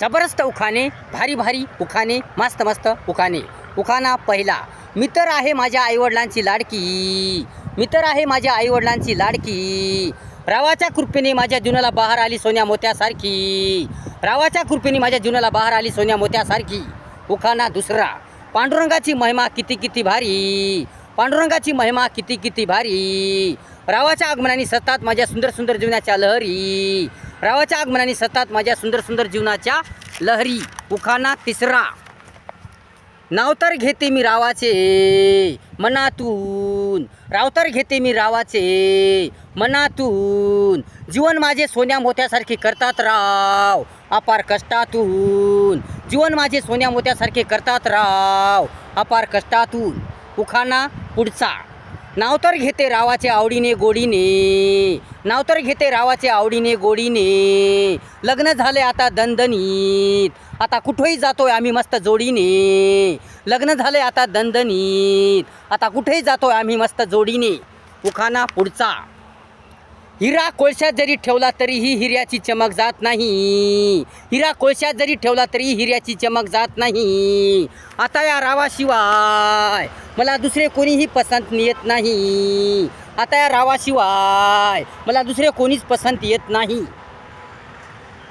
जबरदस्त उखाणे भारी भारी उखाणे मस्त मस्त उखाणे. उखाणा पहिला. मी तर आहे माझ्या आईवडिलांची लाडकी. मी तर आहे माझ्या आईवडिलांची लाडकी. रावाच्या कृपेने माझ्या जीवनाला बहार आली सोन्या मोत्यासारखी. रावाच्या कृपेने माझ्या जीवनाला बहार आली सोन्या मोत्यासारखी. उखाणा दुसरा. पांडुरंगाची महिमा किती किती भारी. पांडुरंगाची महिमा किती किती भारी. रावाच्या आगमनाने सतत माझ्या सुंदर सुंदर जीवनाच्या लहरी. रावाच्या आगमनाने सतत माझ्या सुंदर सुंदर जीवनाच्या लहरी उखाणा तिसरा. नाव तर घेते मी रावाचे मनातून. राव तर घेते मी रावाचे मनातून. जीवन माझे सोन्या मोत्यासारखे करतात राव अपार कष्टातून. जीवन माझे सोन्या मोत्यासारखे करतात राव अपार कष्टातून. उखाणा पुढचा. नाव तर घेते रावाचे आवडीने गोडीने. नाव तर घेते रावाचे आवडीने गोडीने. लग्न झाले आता दणदणीत. आता कुठेही जातोय आम्ही मस्त जोडीने. लग्न झाले आता दणदणीत. आता कुठेही जातोय आम्ही मस्त जोडीने. उखाना पुढचा. हिरा कोळशात जरी ठेवला तरीही हिऱ्याची चमक जात नाही. हिरा कोळशात जरी ठेवला तरी हिऱ्याची चमक जात नाही. आता या रावाशिवाय मला दुसरे कोणीही पसंत येत नाही. आता या रावाशिवाय मला दुसरे कोणीच पसंत येत नाही.